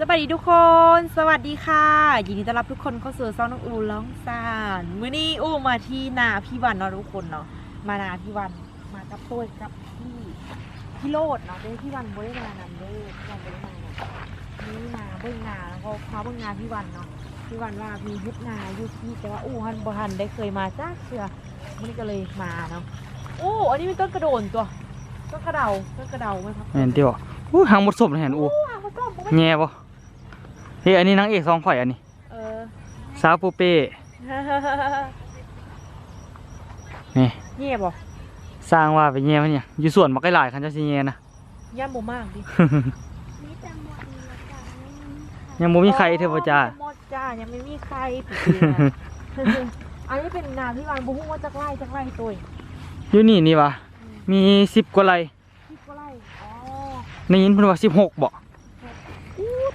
สวัสดีทุกคน สวัสดีค่ะ ยินดีต้อนรับทุกคนเข้าสู่ซองน้องอูร้องซานมื้อนี้อูมาที่นาพี่วันเนาะทุกคนเนาะ มานาพี่วัน มากับตัวกับพี่พี่โรดเนาะเด้พี่วันบ่ได้มานำเด้อพี่วันบ่ได้มาเนาะนี่มาเบิ่งนาแล้วก็พาเบิ่งนาพี่วันเนาะ พี่วันว่ามีเฮ็ดนาอยู่ที่แต่ว่าอูฮันบ่ทันได้เคยมาจ้าเชือมื้อนี้ก็เลยมาเนาะโอ้อันนี้เป็นต้นกระโดนตัว ต้นกระเดา ต้นกระเดาไหมครับแม่นเดียวอู้หางหมดศพเลยเห็นอูโอ้เขาต้มบ่แง่บ่เฮ้ยอันนี้นางเอกสองข่อยอันนี้เออ สาวปูเป้นี่เงียบบ่สร้างว่าไปแง่มันเนี่ยอยู่ส่วนมักไก่หลายคันจะสิแง่นะ ย่ำบ่มากดิมีแต่หมดมีแต่ไม่มีใครยังบ่มีใครเทพจ้าหมดจ้ายังไม่มีใครผิดเลยนะอันนี้เป็นนาที่วานบุ้งว่าจักไล่จักไล่ตัวอยู่นี่นี่วะมีสิบกว่าไรที่ก็ไล่อ๋อในยินเพิ่นว่าสิบหกบ่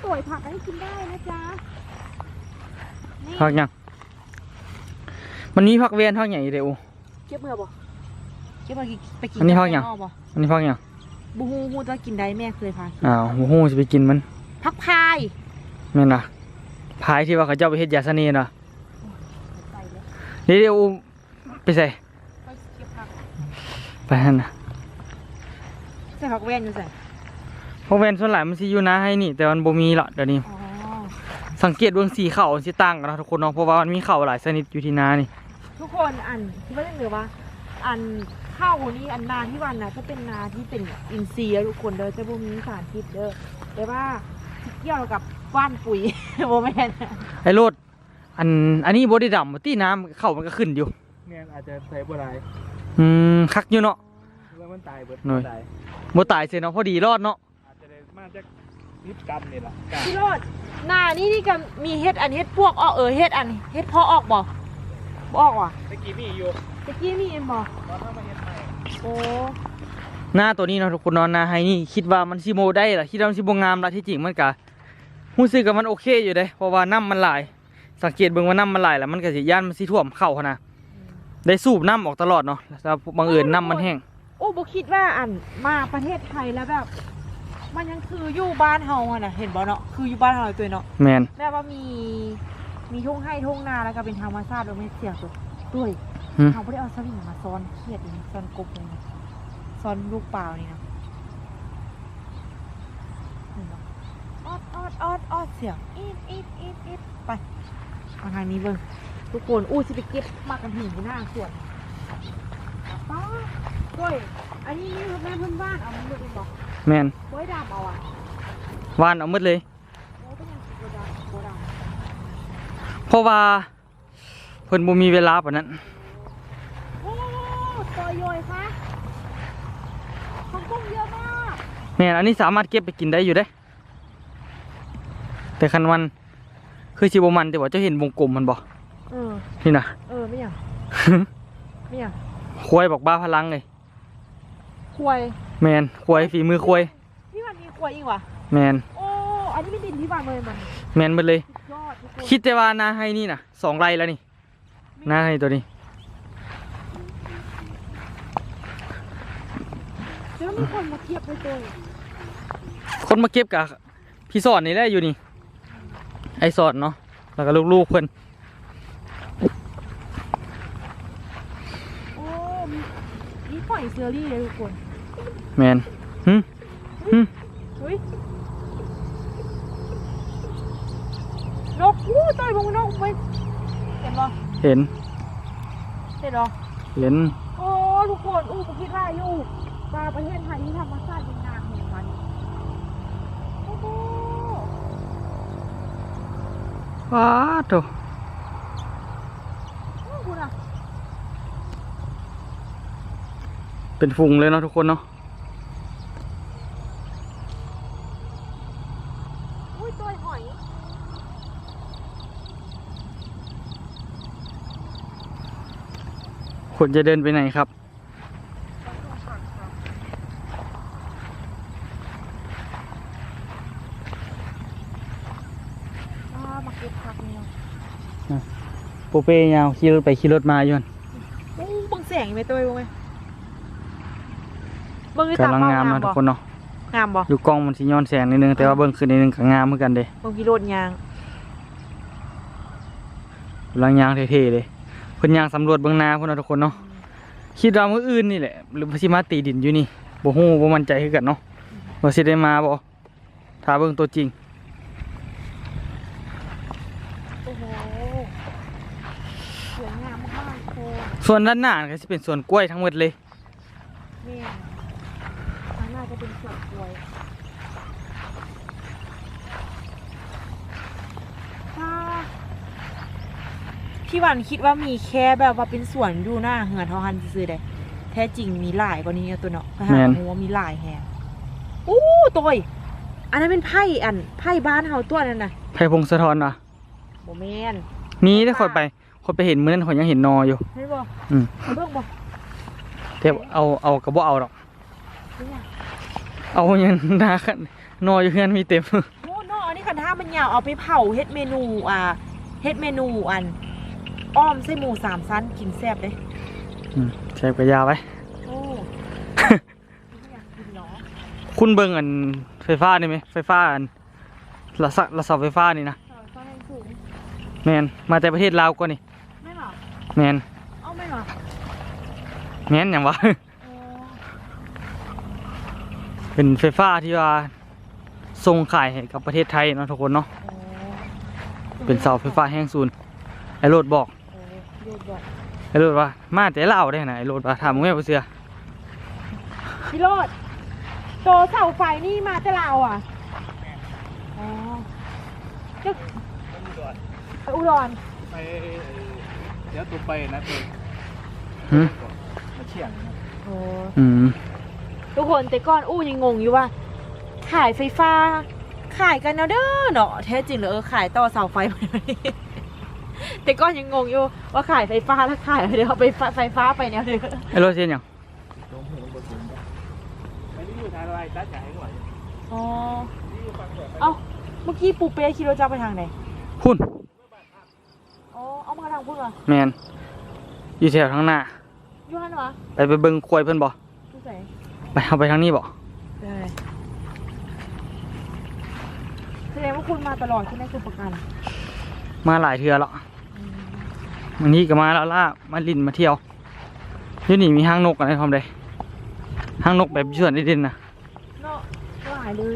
อู้ตัวผักอันนี้กินได้นะจ๊ะนี่พักยังมันนี้พักเวียนพักใหญ่เด้ออูเก็บเมื่อบ่เก็บมากินไปกินอันนี้พักหยังข้างนบ่อันนี้พักยังบุ้งฮู้จะกินได้แม่เคยพากินอ้าวโอ้โหสิไปกินมันพักพายแม่นล่ะพายที่ว่าเขาเจ้าไปเฮ็ดยาเสน่ห์น่ะไปเลยเดี๋ยวเดี๋ยวอูไปใส่ไปเก็บผักไปนั่นน่ะใส่ผักแว่นอยู่ใส่เพราะเวียนส่วนหลายมันสิอยู่นะให้นี่ แต่มันบ่มีละเดี๋ยวนี้อ๋อสังเกตเบื้องสีเขาสิต่างกันนะทุกคนเนาะเพราะว่ามันมีเขาหลายชนิดอยู่ที่นานี่ ทุกคนอันคิดว่าจะเหนือว่าอันข้าวนี้อันนาที่วันนะจะเป็นนาที่เป็นอินทรีย์อะทุกคนเด้อจะบ่มีสารพิษเด้อแต่ว่าเกี่ยวกับว่านปุ๋ยโมแมนไอ้โรดอันอันนี้บไดดำที่น้ำเขามันก็ขึ้นอยู่แม่นอาจจะใส่บ่ได้อืมคักอยู่เนาะแล้วมันตายเบิดหน่อยตายบ่ตายเสียเนาะพอดีรอดเนาะอา จจะได้มาจากนิดกรรมนี่ล่ะกรรมพี่โรดนานี่นี่ก็มีเฮ็ดอันเฮ็ดพวกออกเออเฮ็ดอันเฮ็ดพอออกบ่บ่ออกว่ะตะกี้มีอยู่ตะกี้มีเอ็มบ่ตอนนั้นมาเฮ็ดใหม่โอ้หน้าตัวนี้เนาะทุกคนเนาะหน้าให้นี่คิดว่ามันสิโมได้ล่ะคิดว่ามันสิบ่งามล่ะที่จริงมันก็รู้สึกว่ามันโอเคอยู่เด้เพราะว่าน้ำมันหลาย สังเกตเบิ่งว่าน้ำมันหลายแล้วมันก็สิย่านมันสิท่วมเข้าหั้นนะได้สูบน้ำออกตลอดเนาะแล้วบังเอิญน้ำมันแห้ง โอ้บ่คิดว่าอันมาประเทศไทยแล้วแบบ มันยังคืออยู่บ้านเฮาอะน่ะเห็นบ่เนาะคืออยู่บ้านเฮาเลยตัวเนาะแมนแบบว่ามีมีทุ่งให้ทุ่งนาแล้วก็เป็นธรรมชาติโดยไม่เสียสุดด้วยหึเขาไม่ได้เอาสวิงมาซ้อนเครียดนี่ซ้อนกบเลยนะซ้อนลูกเปล่านี่นะเห็นปะออดออดออดออดเสียงอีดอีดอีดอีดไปเอาทางนี้เบิ่งทุกคนอู้สิไปเก็บมากกันหินที่หน้าสวนป้าด้วยอันนี้นี่รถแม่เพื่อนบ้านเอามันดูดิบอก แมนไว้ดำเอาอะวานเอาหมดเลยโอ้ต้องยังสิบดำโบดำเพราะว่าเพิ่นบ่มีเวลาปานนั้นโอ้ตัวย่อยคะของกุ้งเยอะมากแม่นอันนี้สามารถเก็บไปกินได้อยู่เด้แต่คันมันคือสิบ่มันแต่ว่าเจ้าเห็นวงกลมมันบ่เออนี่นะเออไม่อยาก ไม่อยาก ควายบอกบ้าพลังเลย ควายแมนควายฝีมือควายพี่วันมีควายอีกว่ะแมนโอ้อันนี้ไม่ดินพี่วันเลยมันแมนหมดเลย สุดยอดทุกคนคิดแต่ว่านาให้นี่น่ะสองไร่แล้วนี่นาให้ตัวนี้ แล้วมีคนมาเทียบด้วยตัวคนมาเก็บกับพี่สอนนี่แหละอยู่นี่ ไอสอนเนาะแล้วก็ลูกๆเพิ่นโอ้มีมีปล่อยเซอรี่เลยทุกคน แมนหึหึเฮ้ยนกอู้ต่อยพงนกไปเห็นปะเห็น เห็นเหรอเห็น โอ้ทุกคนอู้ผมคิดว่าอยู่ปลาประเทศไทยที่ธรรมชาติเป็นงามเหมือนกันโอ้โหว้าโถ โอ้คุณอะ เป็นฟุงเลยเนาะทุกคนเนาะอุ้ยตัวหอยคนจะเดินไปไหนครับอ่ามาเก็บผักเนี่ยปูเป้ยาวขี่รถไปขี่รถมาอยู่นั่นโอ้บังแสงไหมตัวบังไหม บังไอ้ตกำลังงามเป้นะทุกคนเนาะงามบ่อยู่กล้องมันสิย้อนแสงนิดนึงแต่ว่าเบิ่งขึ้นนิดนึงก็งามเหมือนกันเด้บางทีโรดยางกำลังย่างเท่ๆเลยเพิ่นย่างสำรวจเบื้องหน้าพุ่นเนาะทุกคนเนาะคิดว่ามื้ออื่นนี่แหละหรือว่าสิมาตีดินอยู่นี่บ่ฮู้บ่มั่นใจคือกันเนาะว่าสิได้มาบ่ถ้าเบิ่งตัวจริงโอ้โหสวยงามมากๆโคส่วนด้านหน้าก็สิเป็นสวนกล้วยทั้งหมดเลยแม่ข้างหน้าจะเป็นสวนกล้วยถ้า พี่วันคิดว่ามีแค่แบบว่าเป็นสวนอยู่หน้าเหือนเทอหันซื่อๆได้แท้จริงมีหลายกว่านี้เอาตัวเนาะไปหาหมูว่ามีหลายแฮงอู้ตัวอยอันนั้นเป็นไพ่อันไพ่บ้านเฮาตัวนั้นน่ะไผพงศธรอะโบแมนมีได้คนไปคนไปเห็นมื้อนั้นข่อยยังเห็นนออยู่ไม่บอกอืมเอาเบิ่งบอกแต่เอาเอาก็บ่เอาดอกเนี่ยเอายังนาคันนออยู่เฮือนมีเต็มโอ้โนอันนี้คันท่ามันยาวเอาไปเผาเฮ็ดเมนูอ่าเฮ็ดเมนูอัน อ้อมไส้หมูสามชั้นกินแซ่บเด้อืมใช้กระยาไว้ โอ้อยากกินเนาะคุณเบิ่งอันไฟฟ้านี่ไหมไฟฟ้าอันระสะระเสาไฟฟ้านี่นะซอยฟ้าแรงสูงแมนมาแต่ประเทศลาวก็นี่ไม่หรอแมนเอาไม่หรอแมนอย่างวะ โอ้เป็นไฟฟ้าที่ว่าส่งขายให้กับประเทศไทยเนาะทุกคนเนาะโอ้เป็นเสาไฟฟ้าแห้งซูนไอ้โรดบอกโอ้โยดบอก ไอ้โรดว่ามาแต่ลาวได้นะไอ้โรดว่าถามมึงแม่บ่เสือพี่โรดโตเสาไฟนี่มาแต่เราวอะอ๋อจะไปอุดรไปเอ่อเดี๋ยวตัวไปนะตัวหืมมาเชี่ยงนะโอ้อืมทุกคนแต่ก่อนอู้ยังงงอยู่ว่าขายไฟฟ้า ขายกันแล้วเด้อเนาะแท้จริงเหรอเออขายต่อเสาไฟมาเลย แต่ก่อนยังงงอยู่ว่าขายไฟฟ้าแล้วขายเดี๋ยวเอาไปฟ้าไฟฟ้าไปแนวเด้อไอ้โรดเสียนหยังลงหูบนสูงไปนี่อยู่ทางอะไรตัดใหญ่หน่อยอ๋อนี่อยู่ฝั่งเดียวเอ้าเมื่อกี้ปูเป้คิดว่าจะเอาไปทางไหนพุ่นอ๋อเอามาทางพูดวะแมนอยู่แถวทางหน้ายูฮันวะไปไปเบิ่งควยเพิ่นบ่ดูใส่ไปเอาไปทางนี้บ่ได้แสดงว่าคุณมาตลอดใช่ไหมคุณประกัน มาหลายเทื่อแล้ววันนี้ก็มาแล้วล่ามาลินมาเที่ยวอยู่นี่มีห้างนกอะไรทำได้ห้างนกแบบเชื่อนได้เด่นนะเนาะหลายเลย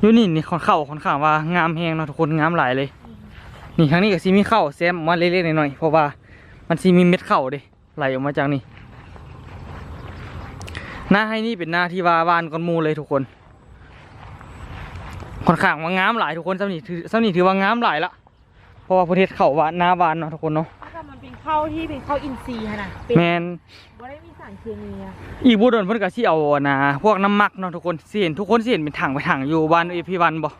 อยู่นี่นี่ค่อนเข้าค่อนข้างว่างามแฮงเนาะทุกคนงามหลายเลย นี่ครั้งนี้ก็สิมีเข้าแซมออกมาเล็กๆหน่อยๆเพราะว่ามันสิมีเม็ดเข้าเด้ไหลออกมาจากนี่หน้าให้นี่เป็นหน้าที่ว่าบานก้อนหมูเลยทุกคนค่อนข้างว่างามหลายทุกคนสำนี่ถือสำนี่ถือว่างามหลายละเพ ราะว่าประเทศเขาหวานหน้าหวานเนาะทุกคนเนาะถ้าเกิดมันเป็นข้าวที่เป็นข้าวอินทรีย์ขนาดเป็นแมนว่าได้มีสารเคมีอะอีกบุดนเพิ่นก็สิเอานะพวกน้ำมักเนาะทุกคนสิเห็นทุกคนสิเห็นเป็นถังไปถังอยู่บ้านเอพีวันบ่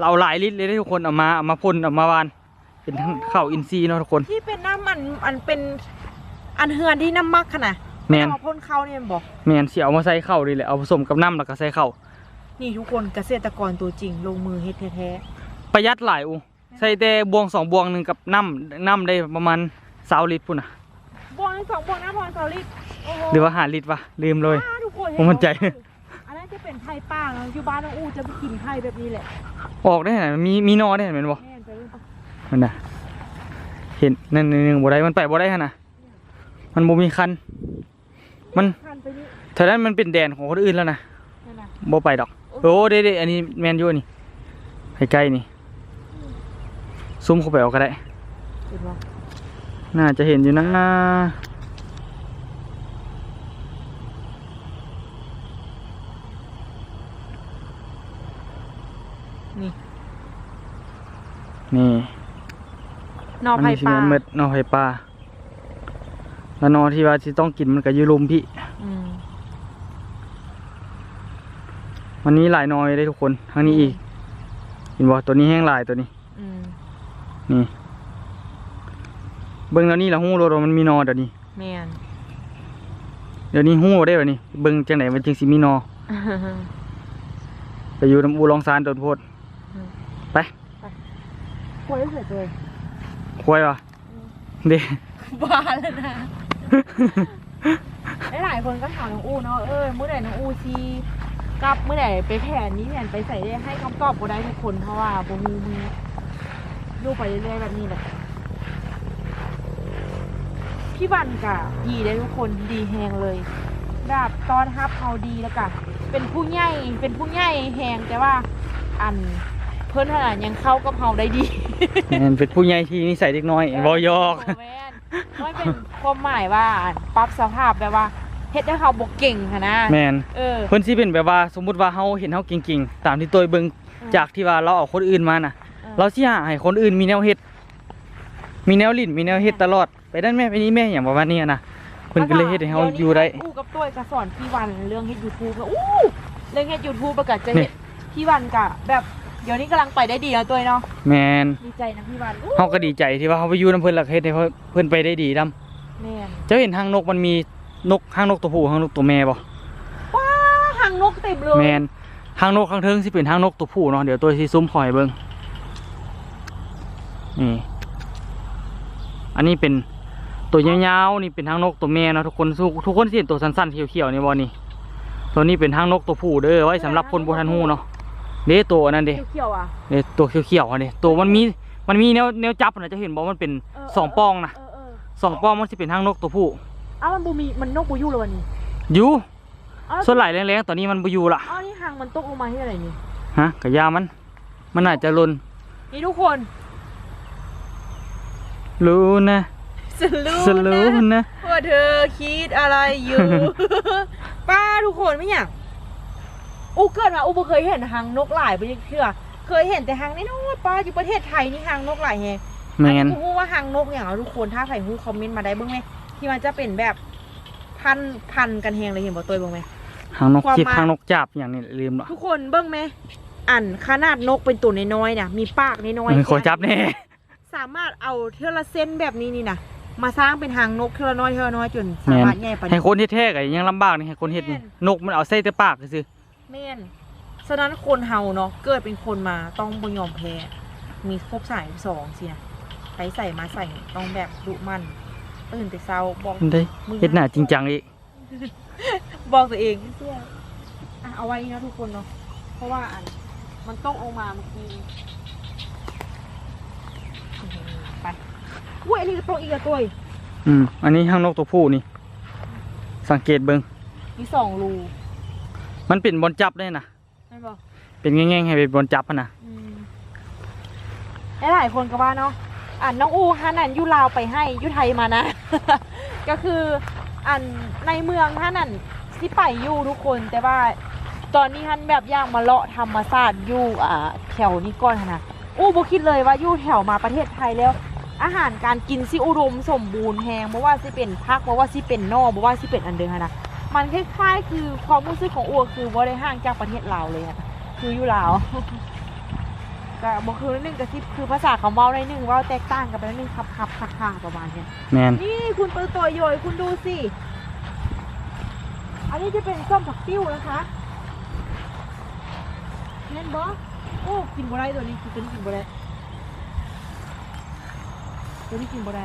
เราหลายลิตรเลยได้ทุกคนเอามาเอามาพ่นเอามาวาน เป็นข้าวอินทรีย์เนาะทุกคน ที่เป็นน้ำมันอันเป็นอันเฮือนที่น้ำมักขนาดแมนเอาพ่นข้าวเนี่ยมันบอกแมนสิเอามาใส่ข้าวนี่แหละเอาผสมกับน้ำแล้วก็ใส่ข้าวนี่ทุกคนเกษตรกรตัวจริงลงมือเฮ็ดแท้ประหยัดหลายอู ใส่แต่บวงสองบวงหนึ่งกับน้ำน้ำได้ประมาณสาวลิตรพุ่นน่ะๆบวงสองบวงน้ำพรสลิดโอ้โหหรือว่าหาลิตรวะลืมเลยอ่าทุกคนผมมั่นใจ อันนั้นจะเป็นไผ่ป้าเนาะอยู่บ้านน้องอู้จะไปกินไผ่แบบนี้แหละออกได้ไหนมีมีนอได้เห็นไหมนบ่แม่นไปเรื่องปะมันน่ะเห็นนั่นหนึ่งบ่ได้มันไปบ่ได้ขนาดมันบ่มีคัน มัน คันไปนี่แถวนั้นมันเป็นแดนของคนอื่นแล้วนะนั่นน่ะบ่ไปดอกโอ้เด้เด้อันนี้แมนยูนี่ใกล้ๆนี่ ซุ่มเข้าไปเอาก็ได้เห็นบ่น่าจะเห็นอยู่นะนี่ นี่นอไผ่สิปลาแม่นเม็ดนอไผ่ปลาแล้วนอที่ว่าที่ต้องกินมันก็อยู่ลุมพี่อืมวันนี้หลายนอยได้ทุกคนทั้งนี้อีกเห็นบ่ตัวนี้แห้งหลายตัวนี้อืม นี่ เบิ่งแล้วนี่ละหู้โลดว่ามันมีนอเดี๋ยวนี้แม่นเดี๋ยวนี้หู้ได้แบบนี้เบิ่งจังไหนมันจึงสิมีนอ ไปอยู่น้ำอูลองซานโดนโพดไปควรได้เสร็จเลยควายวะเด้บ้าแล้วนะหลายๆคนก็ถามน้องอู้เนาะเออเมื่อไหร่น้องอู้ชีกลับเมื่อไหร่ไปแผนนี้แผนไปใส่ได้ให้คำตอบบ่ได้ทุกคนเพราะว่าบ่มีมือ ดูไปเรื่อยๆแบบนี้แหละพี่วันกะดีได้ทุกคนดีแฮงเลย แบบตอนฮับเฮาดีแล้วกะเป็นผู้ใหญ่เป็นผู้ใหญ่แฮงแต่ว่าอันเพิ่นขนาดยังเข้ากับเฮาได้ดีแม่นเป็นผู้ใหญ่ที่นิสัยเด็กน้อยบ่ยอกโแม่นมันเป็นความหมายว่าปรับสภาพแบบว่าเฮ็ดให้เฮาบ่เก่งค่ะนะแม่นเออเพิ่นสิเป็นแบบว่าสมมุติว่าเฮาเห็นเฮาเก่งๆตามที่ตัวเบิ่งจากที่ว่าเราเอาคนอื่นมาน่ะ เราสิหาให้คนอื่นมีแนวเฮ็ด มีแนวลิ้นมีแนวเฮ็ดตลอด ไปนั่นแม่ไปนี่แม่อย่างประมาณนี้อะนะเพิ่นก็เลยเฮ็ดให้เฮาอยู่ได้อู้กับตัวก็สอนพี่วันเรื่องเฮ็ด YouTube แล้วอู้เรื่องเฮ็ด YouTube ประกาศจะนี่เฮ็ดพี่วันกะแบบเดี๋ยวนี้กำลังไปได้ดีแล้วตัวเนาะแม่นดีใจนะพี่วันอู้เฮาก็ดีใจที่ว่าเฮาไปอยู่นํเพิ่นแล้วก็เฮ็ดให้เพิ่นเพิ่นไปได้ดีนํแม่นเจ้าเห็นหางนกมันมีนกหางนกตัวผู้หางนกตัวแม่บ่ว้าหางนกเต็มเลยแม่นหางนกข้างเทิงสิเป็นหางนกตัวผู้เนาะเดี๋ยวตัวสิซุ้มคอยเบิ่ง นี่ อันนี้เป็นตัวยาวๆนี่เป็นหางนกตัวแม่เนาะทุกคนทุกทุกคนสิเห็นตัวสั้นๆเขียวๆนี่บ่นี่ตัวนี้เป็นหางนกตัวผู้เด้อไว้สำหรับคนบ่ทันฮู้เนาะเด้ตัวอันนั้นเด้เขียวๆอะเด้ตัวเขียวๆอันนี้ตัวมันมีมันมีแนวแนวจับนะจะเห็นบ่มันเป็นเออสองป้องนะเออเออสองป้องมันสิเป็นหางนกตัวผู้อ้าวมันบ่มีมันนกบ่อยู่เลยวันนี้อยู่อ้าวส่วนไหลแรงๆตอนนี้มันบ่อยู่ละอ้าวนี่หางมันตกลงมาที่อะไรนี่ฮะกะยามัน มันอาจจะหลนนี่ทุกคน รู้นะสรู้สรู้นะนะว่าเธอคิดอะไรอยู่ ป้าทุกคนไม่อยากอูเกิดมาอูบ่เคยเห็นหางนกหลายไปยังเชื่อเคยเห็นแต่หางน้อยๆป้าอยู่ประเทศไทยนี่หางนกหลายแฮงแมอันนนี้ฮู้ว่าหางนกอย่างเอาทุกคนถ้าใครฮู้คอมเมนต์มาได้เบ้างไหมที่มันจะเป็นแบบพันพันกันแฮงเลยเห็นบ่ตัวเบ้างไหมหางนกความจิบมาหางนกจับอย่างนี้ลืมเหรอทุกคนเบ้างไหมอันขนาดนกเป็นตัวน้อยๆเนี่ยมีปากน้อยเออขอจับแน่ สามารถเอาเทอละเส้นแบบนี้นี่นะมาสร้างเป็นหางนกเทอละน้อยเทอละน้อยจนสามารถใหญ่ปานให้นี้ คนเฮ็ดแท้ก็ยังลำบากนี่ให้คนเฮ็ดนี่แม่น นกมันเอาใส่แต่ปากซื่อแม่นฉะนั้นคนเฮาเนาะเกิดเป็นคนมาต้องบ่ยอมแพ้มีครบสายสองสินะไปใส่มาใส่ต้องแบบดุมันตื่นแต่เช้าบอกๆมันได้เฮ็ดหน้าจริงจังอีกบอกตัวเองเสื้ออะเอาไว้นะทุกคนเนาะ เพราะว่าอันมันต้องเอามาเมื่อกี้อื้อหือไป อุ้ยอันนี้ก็ต้องอีกอะตัวอีกอืมอันนี้หางนกตัวผู้นี่ สังเกตเบิ่งมีสองรูมันเป็นบอลจับได้นะไม่บอกเป็นแง่งๆให้เป็นบอลจับอะนะอืมและหลายคนก็ว่าเนาะอ่านน้องอูฮันนันอยูลาวไปให้อยูไทยมานะ ก็คืออันในเมืองท่านั่นที่ไปอยู่ทุกคนแต่ว่า ตอนนี้ท่านแบบย่างมาเลาะธรรมศาสตร์อยู่อ่าแถวนี้ก่อนหั้นนะอู้บ่คิดเลยว่าอยู่แถวมาประเทศไทยแล้ว อาหารการกินสิอุดมสมบูรณ์แฮงบ่ว่าสิเป็นพักบ่ว่าสิเป็นนอกบ่ว่าสิเป็นอันเดิมหั้นนะมันคล้ายๆ คือความรู้สึกของอัวคือบ่ได้ห่างจากประเทศลาวเลยอะคืออยู่ลาวก็บ่คือนิดนึงก็สิคือภาษาเขาเว้าได้นึงเว่าแตกต่างกันไปนิดนึงครับครับคักคัประมาณเนี้ยแมนนี่คุณตัวตัวโยยคุณดูสิอันนี้จะเป็นส้มผักติ้วนะคะเห็นบอโอ้กินบ่ได้ตัวนี้คือตัวนี้กินบ่ได้ ตัวนี้กินบ่ได้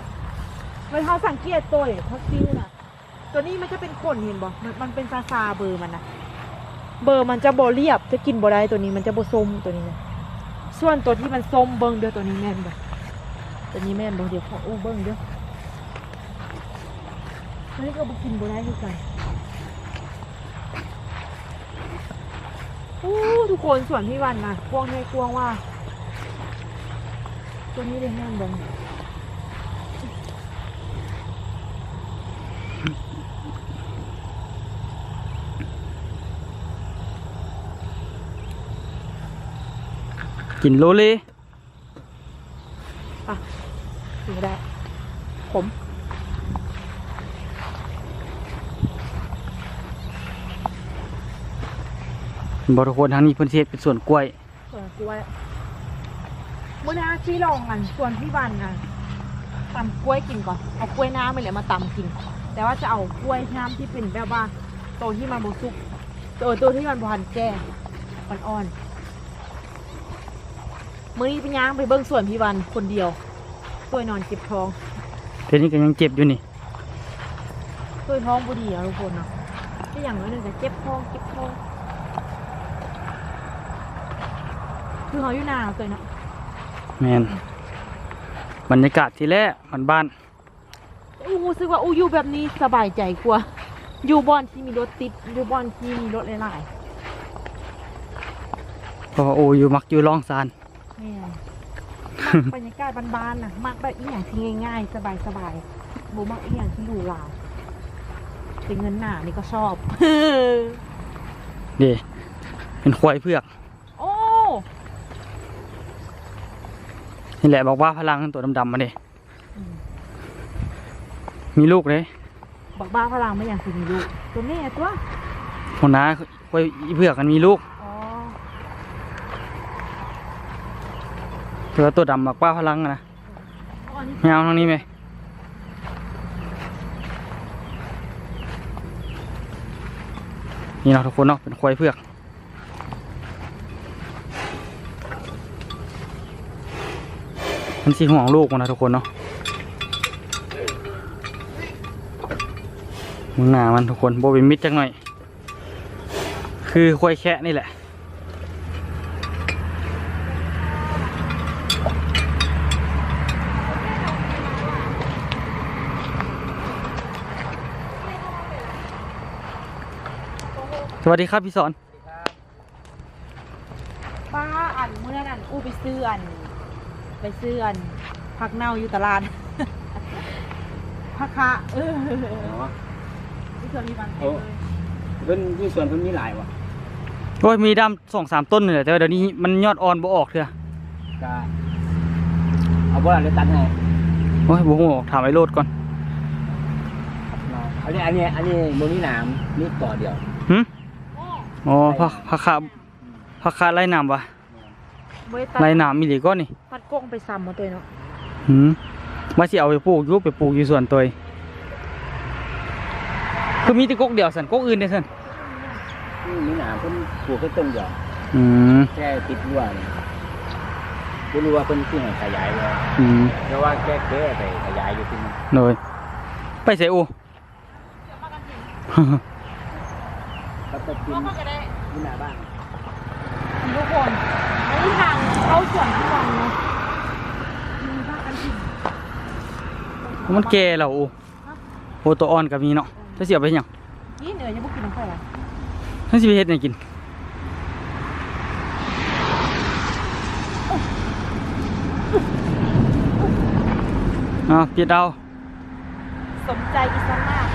เวลาสังเกตตัวผักติ้วน่ะ ตัวนี้มันจะเป็นขนเห็นบ่มันมันเป็นซาซาเบอร์มันนะเบอร์มันจะบ่เรียบจะกินบ่ได้ตัวนี้มันจะบ่ส้มตัวนี้นะส่วนตัวที่มันส้มเบิ่งเด้อตัวนี้แม่นบ่ตัวนี้แม่นบ่เดี๋ยวขออู้เบิ่งเด้ออันนี้ก็บุกินบัได้คือกันโอ้ทุกคนส่วนพี่วันนะกวงให้กวงว่า ตัวนี้ได้แห้งบ กินโลเลกินไม่ได้ ผมบทุกคนทางนี้เพิ่นสิเฮ็ดเป็นสวนกล้วยส่วนกล้วยเมื่อหน้าที่ลองกันส่วนพี่วันนะตำกล้วยกินก่อนเอากล้วยน้ำไปเลยมาตำกิน แต่ว่าจะเอากล้วยน้ำที่เป็นแบบว่าโตวที่มันบสุกตัวตัวที่มันบหันแก่อ่อนๆ มื่อนี้ไปย่างไปเบิ้งส่วนพี่วันคนเดียวตัวนอนเจ็บท้องเดี๋ยวนี้ก็ยังเจ็บอยู่นี่ตัวท้องบุดีอะทุกคนเนาะที่อย่างน้อยหนึ่งจะเจ็บท้องเจ็บท้องคือเขาอยู่นาตัวเนาะแมนบรรยากาศที่แรกมันบ้านอู้รู้สึกว่าอู้อยู่แบบนี้สบายใจกว่าอยู่บอนที่มีรถติดอยู่บอนที่มีรถหลายเพราะว่าโออยู่มักอยู่ร่องซานๆแม่ นมักบรรยากาศบ้านๆนะมักแบบอีหยังที่ง่าย ๆ สบายๆบ่มักอีหยังที่หรูหราเป็นเงินหนานี่ก็ชอบเดเป็นควายเผือกโอ้นี่แหละบอกว่าพลังตัวดำๆมาเดอืมมีลูกเลยบักบ้าพลังไม่อย่างคือมีลูกตัวแม่ตัวหัวหน้าควายอีเผือกมันมีลูก อ๋อ เือตัวดำบอกว่าพลังนะอ๋อนี่ไม่เอาทางนี้ไหมนี่เนาะทุกคนเนาะเป็นควายเผือกมันสีห่วงลูกมันนะทุกคนเนาะมึงหนามันทุกคนโบเป็นมิดจังหน่อย คือควายแคะนี่แหละ สวัสดีครับพี่สอน ป้าอันเมื่อนั้นอู้ไปซื้ออัน ไปซื้ออันผักเน่าอยู่ตลาด ผักคะเออที่ส่วนมีบางเต็มเลยเพิ่นอยู่ส่วนเพิ่นมีหลายวะโอ้ยมีดำสองสามต้นเลยแหละแต่ว่าเดี๋ยวนี้มันยอดอ่อนบ่ออกเถอะก็เอาบ่ล่ะเลยตัดให้โอ้ยบ่ฮู้ออกถามไอ้โลดก่อน อันนี้อันนี้อันนี้บ่มีหนามมีต่อเดียวหึโอ้อ๋อพักพักขาพักขาไล่น้ำวะเว้ยตัดไล่น้ำมีหลีก้อนนี่ตัดกล้องไปซ้ำมาตัวเนาะหืมมาสิเอาไปปลูกอยุบไปปลูกอยู่ส่วนตัวเองคือมีแต่กกเดียวสันกกอื่นเด้อสันนี่มีหนามเพิ่นปลูกแค่ต้นเดียวอืมแค่ติดรั้วนี่บ่รู้ว่าเพิ่นสิให้ขยายบ่อืมแต่ว่าแค่แก้ไปขยายอยู่ที่นั่นโดยไปใส่อู ก็จะกินก็ก็ได้ที่หน้าบ้านทุกคนอันนี้ทางเข้าสวนทุกวันเนาะมีบ้านกันถิ่นมันแก่แล้วอูโหตัวอ่อนก็มีเนาะจะเสียไปหยังนี่เหนื่อยยังบุกินน้ำไฟหรอถ้าสิไปเฮ็ดหยังกินอ้าวเปียดเอาสมใจอีสันมาก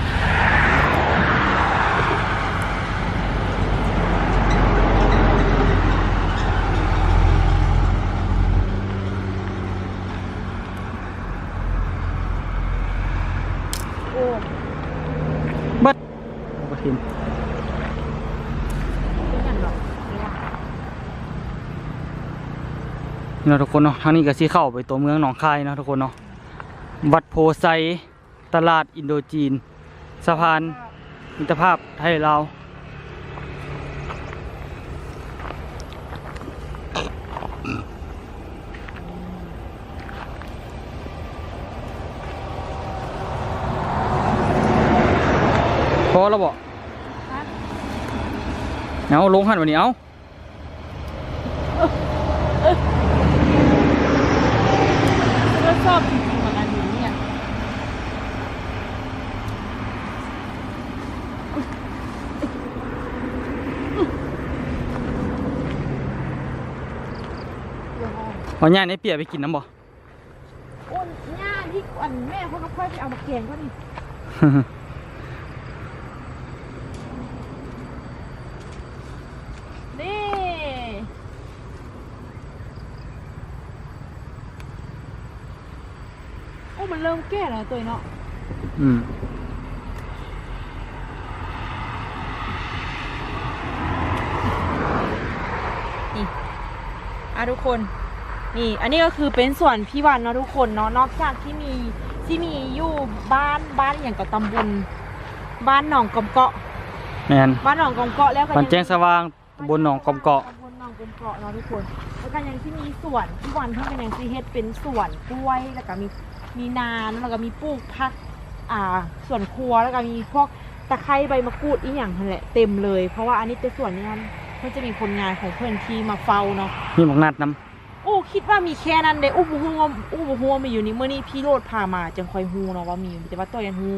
โอ้ เบิดเอาไปทิม เป็นอย่างหรอกเดี๋ยวว่า นี่ เนาะทุกคนเนาะทางนี้ก็สิเข้าไปตัวเมืองหนองคายเนาะทุกคนเนาะวัดโพไซตลาดอินโดจีน สะพานมิตรภาพไทยลาวพอแล้วบอกฮะเอาลงหันวันนี้เอา ก็ ชอบจริงๆเหมือนกันอยู่เนี่ยเดี๋ยวเอาเอาย่าในเปียไปกินน้ำบ่โอ้ยง่ายที่อันแม่เขาก็ค่อยไปเอามาแกงก็นี่นี่โอ้ มันเริ่มแก่แล้วตัวเนาะอืมนี่อะทุกคน นี่ อันนี้ก็คือเป็นส่วนพี่วันเนาะทุกคนเนาะนอกจากที่มีที่มีอยู่บ้านบ้านอย่างกับตำบลบ้านหนองกอมเกาะแมนบ้านหนองกอมเกาะแล้วก็ปันยังแจ้งสว่างบนหนองกอมเกาะตำบลหนองกอมเกาะเนาะทุกคน แล้วก็ยังที่มีสวนพี่วันเพิ่งเป็นยังที่เฮ็ดเป็นสวนกล้วยแล้วก็มี มีนาแล้วก็มีปลูกผักอ่าสวนครัวแล้วก็มีพวกตะไคร้ใบมะกรูดอีหยังนั่นแหละเต็มเลย เพราะว่าอันนี้เป็นส่วนนี้มันเพื่อจะมีคนงานของเพื่อนที่มาเฝ้าเนาะมีหมอกนัดนำโอ้คิดว่ามีแค่นั้นเด้อู้บูฮูว่าอู้บูฮูว่ามีอยู่นี่เมื่อนี้พี่โรดพามาจึงคอยฮูเนาะว่ามีอยู่แต่ว่าตัวยันฮู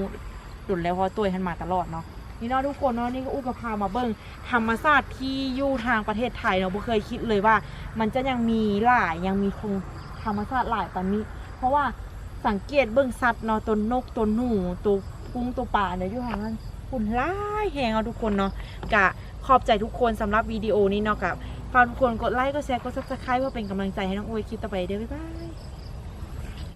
ดุนแล้วเพราะตัวยันมาตลอดเนาะนี่เนาะทุกคนเนาะนี่ก็อู้ก็พามาเบิ่งธรรมศาสตร์ที่อยู่ทางประเทศไทยเนาะบ่เคยคิดเลยว่า มันจะยังมีหลายยังมีคงธรรมศาสตร์หลายตอนนี้ เพราะว่า สังเกตเบิ่งสัตว์เนาะตัวนกตัวหนูตัวพุงตัวป่าเนี่ยอยู่ห่างนั้นหุ่นหลายแหงเอาทุกคนเนาะกะขอบใจทุกคนสำหรับวิดีโอนี้เนาะกับฝากทุกคนกดไลค์กดแชร์กดซับสไครป์เพื่อเป็นกำลังใจให้น้องโอยคลิปต่อไปเด้อบ๊ายบาย